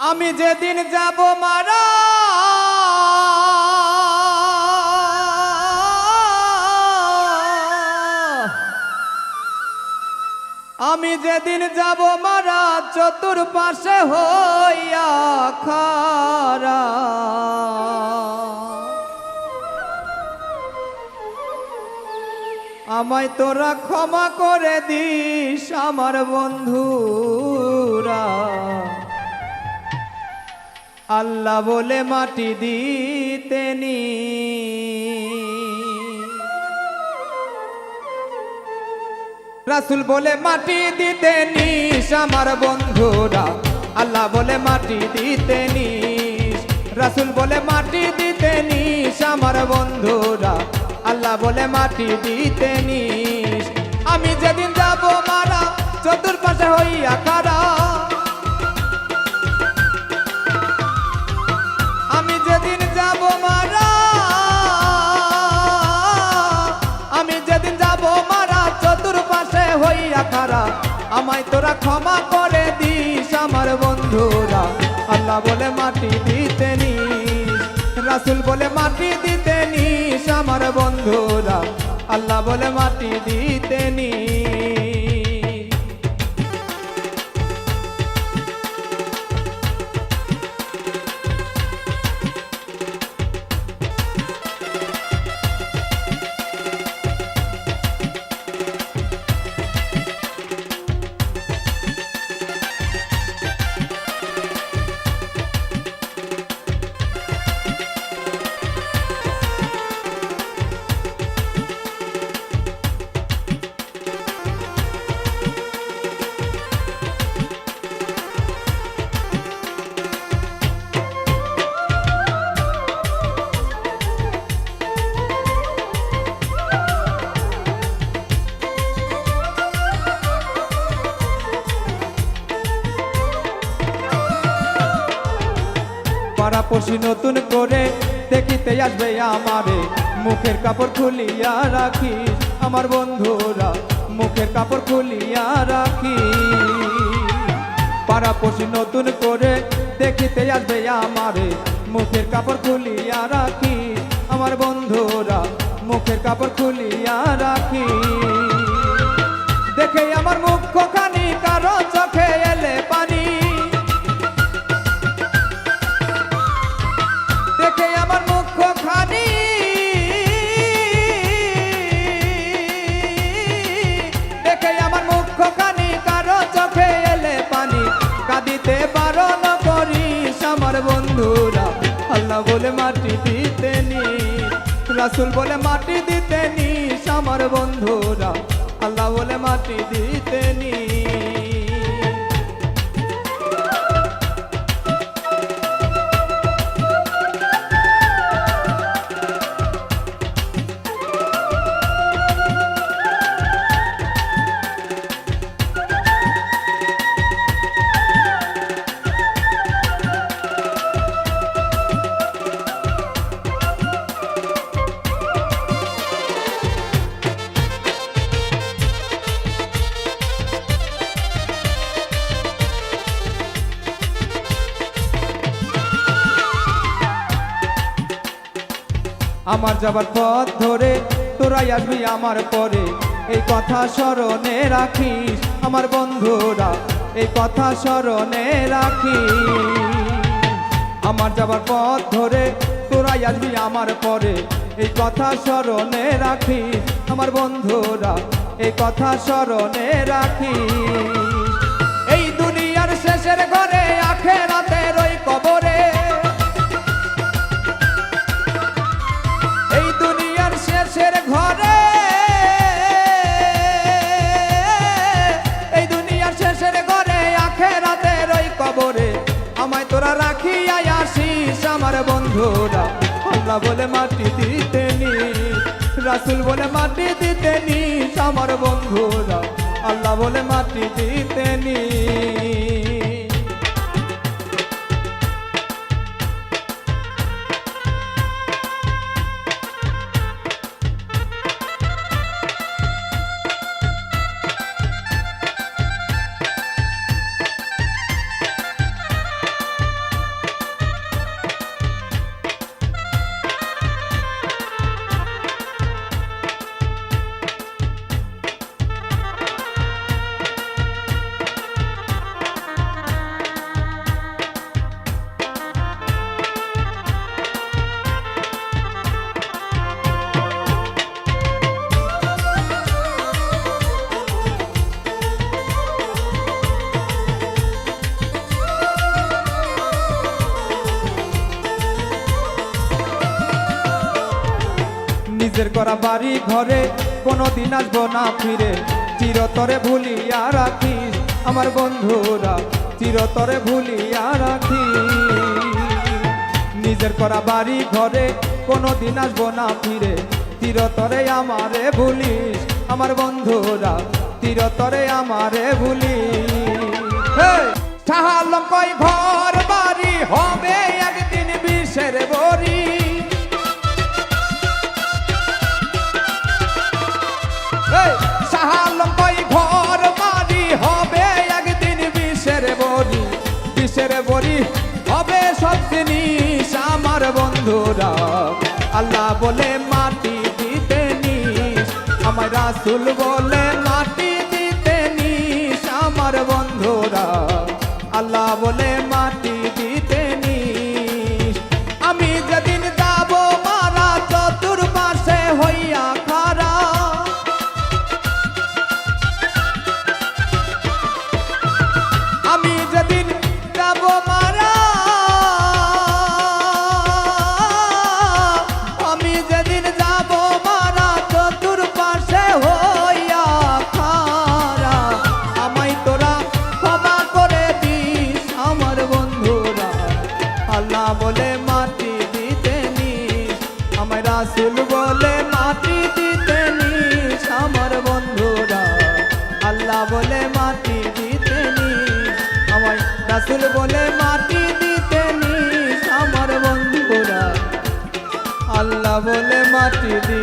আমি যেদিন যাব মারা, আমি যেদিন যাব মারা, চতুর্পাশে হইয়া খারা। আমায় তোরা ক্ষমা করে দিস আমার বন্ধুরা আল্লাহ বলে মাটি দিতেনি রাসুল বলে মাটি দিতে নিস আমার বন্ধুরা। আল্লাহ বলে মাটি দিতে নিস। রাসুল বলে মাটি দিতে নিস আমার বন্ধুরা। আল্লাহ বলে মাটি দিতে নিস। আমি যেদিন যাব মারা, চতুর্পাশে হইয়া হইয়া খারা, আমায় তোরা ক্ষমা করে দিস আমার বন্ধুরা। আল্লাহ বলে মাটি দিতে নিস, রাসুল বলে মাটি দিতে নিস আমার বন্ধুরা। পাড়াপড়শি নতুন করে, দেখিতে আসবে আমারে। মুখের কাপড় খুলিয়া রাখি আমার বন্ধুরা, মুখের কাপড় খুলিয়া রাখি পাড়াপড়শি নতুন করে, দেখিতে আসবে আমারে। মুখের কাপড় খুলিয়া রাখি আমার বন্ধুরা, মুখের কাপড় খুলিয়া রাখি আল্লাহ বলে মাটি দিতে নি রাসুল বলে মাটি দিতে নিস আমার বন্ধুরা, আল্লাহ বলে মাটি দিতে নি আমার যাবার পথ ধরে, তোরাই আসবি আমার পরে। এই কথা স্মরণে রাখিস আমার বন্ধুরা, এই কথা স্মরণে রাখিস। আমার যাবার পথ ধরে, তোরাই আসবি আমার পরে। এই কথা স্মরণে রাখিস আমার বন্ধুরা, এই কথা স্মরণে রাখিস। তোরা রাখিয়া আসিস আমার বন্ধুরা। আল্লাহ বলে মাটি দিতে নি, রাসুল বলে মাটি দিতে নিস আমার বন্ধুরা। আল্লাহ বলে মাটি দিতে নি। নিজের করা বাড়ি ঘরে কোনো দিন আসব না ফিরে। চিরতরে ভুলিয়া রাখিস আমার বন্ধুরা, চিরতরে ভুলিয়া রাখিস। নিজের করা বাড়ি ঘরে কোনো দিন আসব না ফিরে। চিরতরে আমারে ভুলিস আমার বন্ধুরা, চিরতরে আমারে ভুলিস। সাহালম কই ঘর বাড়ি হবে একদিন বিষের বড়ি। বন্ধুরা আল্লাহ বলে মাটি দিতে নিস। আমার রাসুল বলে বলে মাটি দিতে আমায় রাসুল বলে মাটি দিতে আমার বন্ধুরা, আল্লাহ বলে মাটি দিতে আমার রাসুল বলে মাটি দিতে আমার বন্ধুরা, আল্লাহ বলে মাটি দিতে